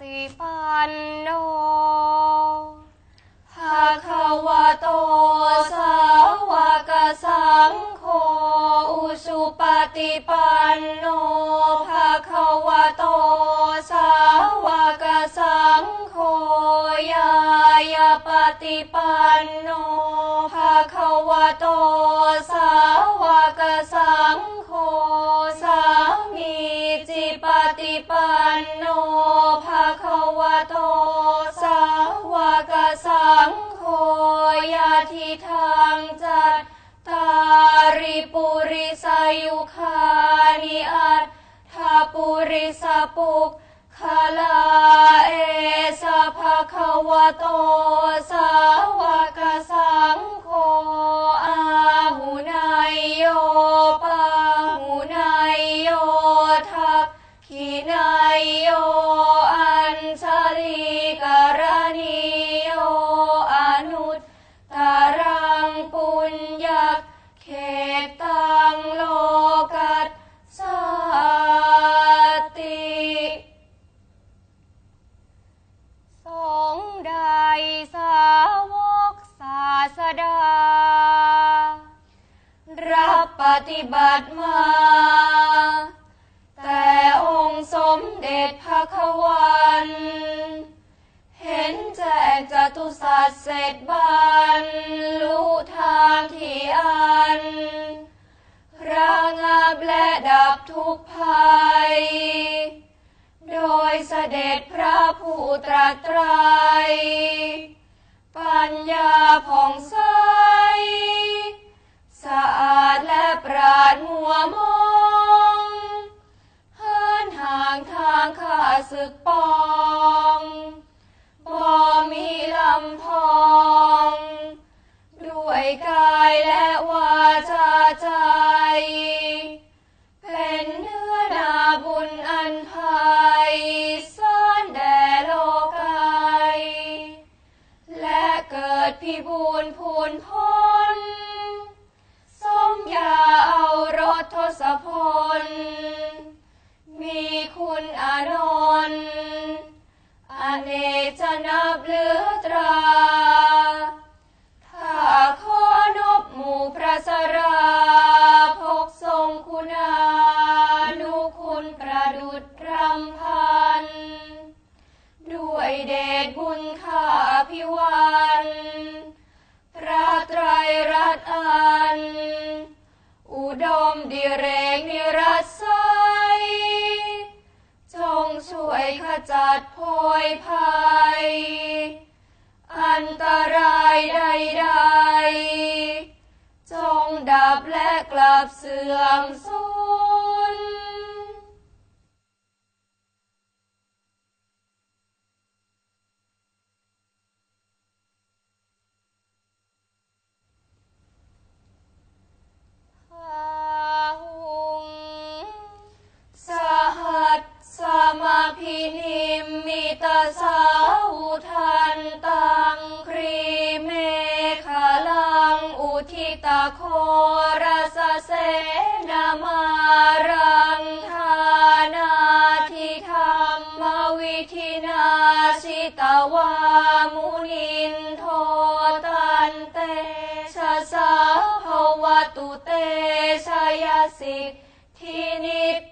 ฏิปันโนภะคะวะโตสาวกสังโฆอุสุปฏิปัน ยุคานิอัตถาปุริสปุกขลาเอสภะคะวะโตสาวกสังโฆอาหุนายโยป ควัน เห็นแจ้งจตุสัจเสร็จบันรู้ทางที่อันระงับและดับทุกภัย โดยเสด็จพระผู้ตรัสไตร ปัญญาผ่องใส สะอาดและปราดมัวมอางทางข้าศึกปองบ่มีลำพอง ด้วยกายและวา จะนับเหลือตรา ถ้าขอนบหมู่พระสราพกทรงคุณานุคุณประดุจรำพัน ด้วยเดชบุญข้าพิวันพระไตรรัตน์อัน อุดมดิเรกนิรัส ช่วยขจัดโพยภัย อันตรายใดๆ จงดับและกลับเสื่อมสูญ ตาโครสเสนามารังธานาทิธรรมวิธินาชิตวามุนินโทตันเตชะสาภวตุเตชยสิทธินิพ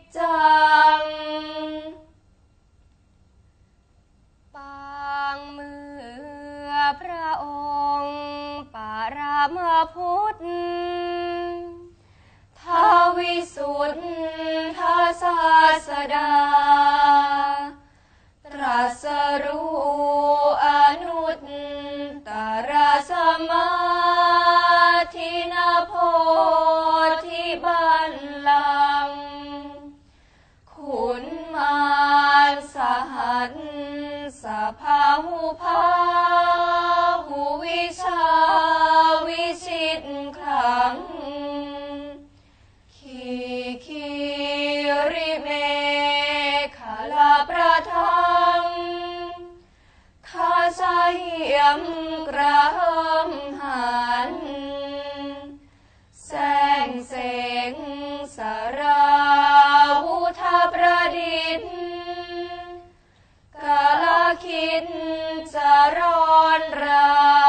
พุทธทาวิสุทธาศาสดา ราวุธาปฏิษกาลคินจะร้อนรา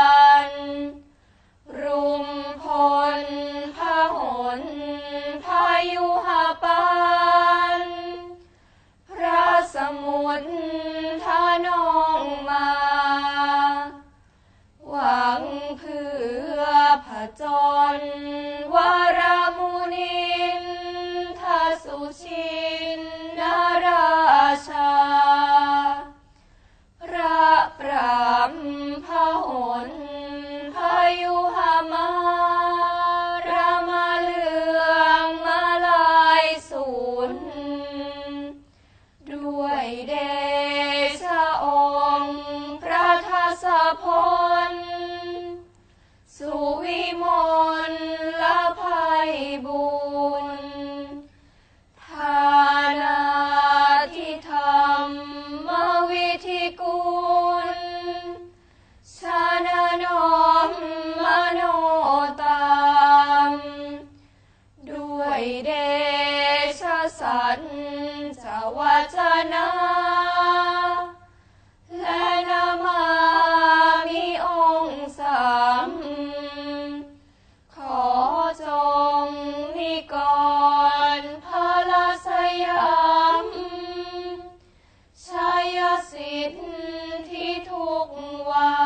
กวัน